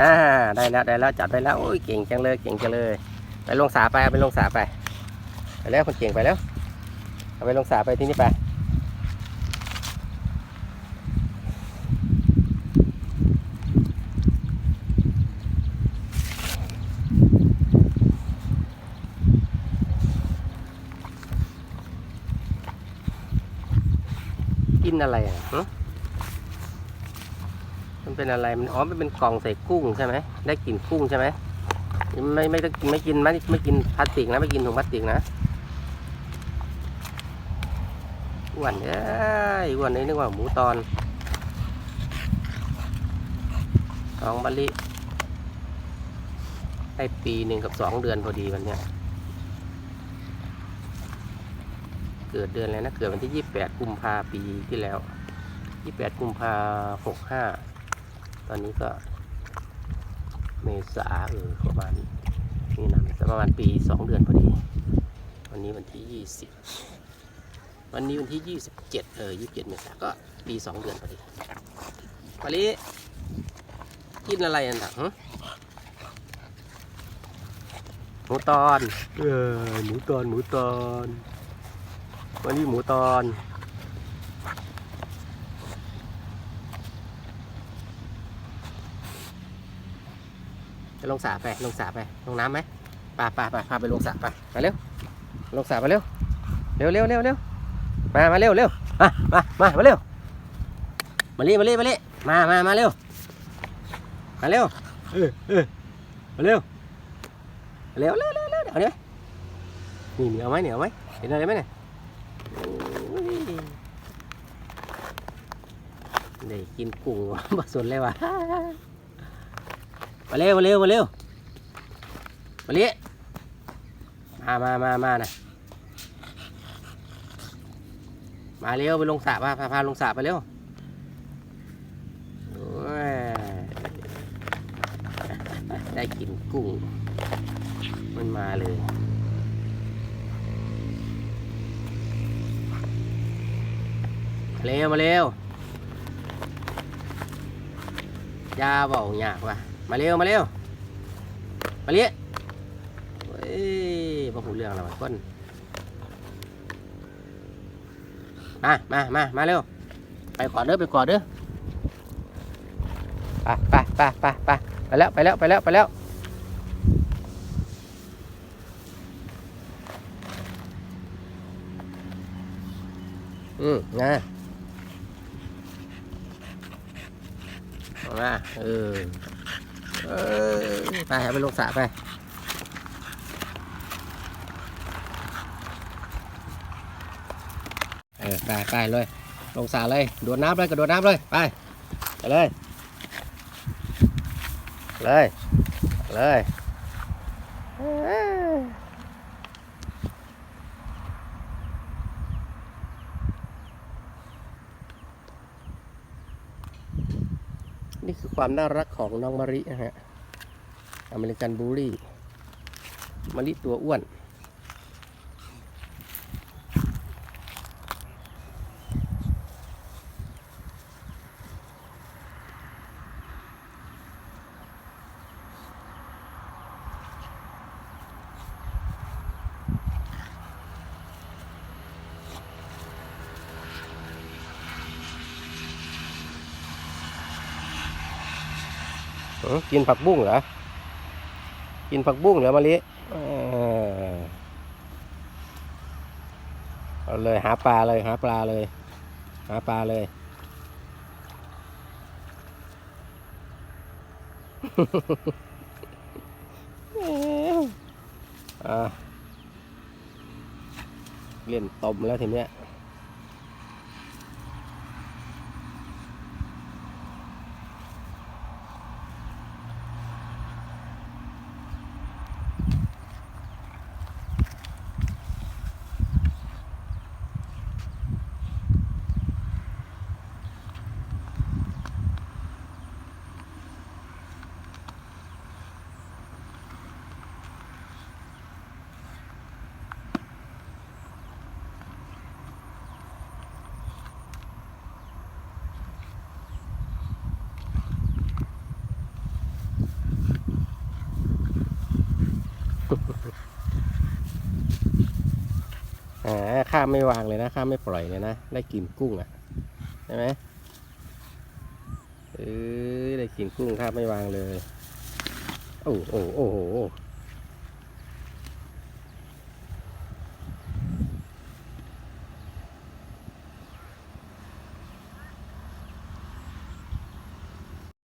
อ่าได้แล้วได้แล้วจับได้แล้วโอ้ยเก่งจังเลยเก่งจังเลย ไปลงสาไปเอาไปลงสาไปไปแล้วคนเก่งไปแล้วเอาไปลงสาไปที่นี่ไปกินอะไรอะหึ มันเป็นอะไรมันอ๋อมันเป็นกล่องใส่กุ้งใช่ไหมได้กลิ่นกุ้งใช่ไหมไม่ไม่ต้องกินไม่กินไม่ไม่กินพลาสติกนะไม่กินถุงพลาสติกนะอ้วนเอ้ยอ้วนนี่นึกว่าหมูตอนสองมะลิได้ปีหนึ่งกับสองเดือนพอดีวันเนี้ยเกิดเดือนอะไรนะ เกิดวันที่ยี่แปดกุมภาปีที่แล้วยี่แปดกุมภาหกห้า ตอนนี้ก็เมษาเออประมาณนี่นะประมาณปีสองเดือนพอดี วันนี้วันที่ยี่สิบวันนี้วันที่ยี่สิบเจ็ดเออยี่สิบเจ็ดเมษาก็ปีสองเดือนพอดีมาลิกินอะไรอันดับหมูตอน เออหมูตอน หมูตอน วันนี้หมูตอน จะลงสระไปลงสระไปลงน้ำไหมป่าป่าป่าพาไปลงสระไปไปเร็วลงสระไปเร็วเร็วเร็วเร็วเร็วมามาเร็วเร็วมามามามาเร็วมาลีมาลีมาลีมามามาเร็วมาเร็วเออเออมาเร็วเร็วเร็วเร็วเร็วเอาเนี่ยนี่เหนียวไหมเหนียวไหมเห็นอะไรไหมเนี่ยได้กินกุ้งวะบ่สนเลยวะ มาเร็วมาเร็วมาเร็วมาเลี้ยมามามามานะมาเร็วไปลงสระพาพาพาลงสระไปเร็วโอ้ยได้กินกุ้ง มันมาเลยมาเร็วมาเร็วยาเบาหยากว่ะ มาเร็วมาเร็วมาเลี้ยเฮ้ยมาหูเรื่องแล้ววะก้นมามามามาเร็ว ไปก่อนเด้อไปก่อนเด้อไปไปไปไปไปไปแล้วไปแล้วไปแล้วไปแล้วอืมนะมาเออ เออไปเอาไปลงสระไปเออไปไปเลย ลงสระเลยโดดน้ำเลยกระโดดน้ำเลยไปไปเลยเลยเลยเอ้ย นี่คือความน่ารักของน้องมะรินะฮะอเมริกันบูลลี่มะริตัวอ้วน กินผักบุ้งเหรอ กินผักบุ้งเหรอมะลิเอาเลยหาปลาเลยหาปลาเลย หาปลาเลยเล่นตมแล้วทีเนี้ย นะข้ามไม่วางเลยนะข้ามไม่ปล่อยเลยนะ ได้กลินกุ้งอะใช่ไหมเออได้กลินกุ้งข้ามไม่วางเลย โอ้โอ้โอ้โห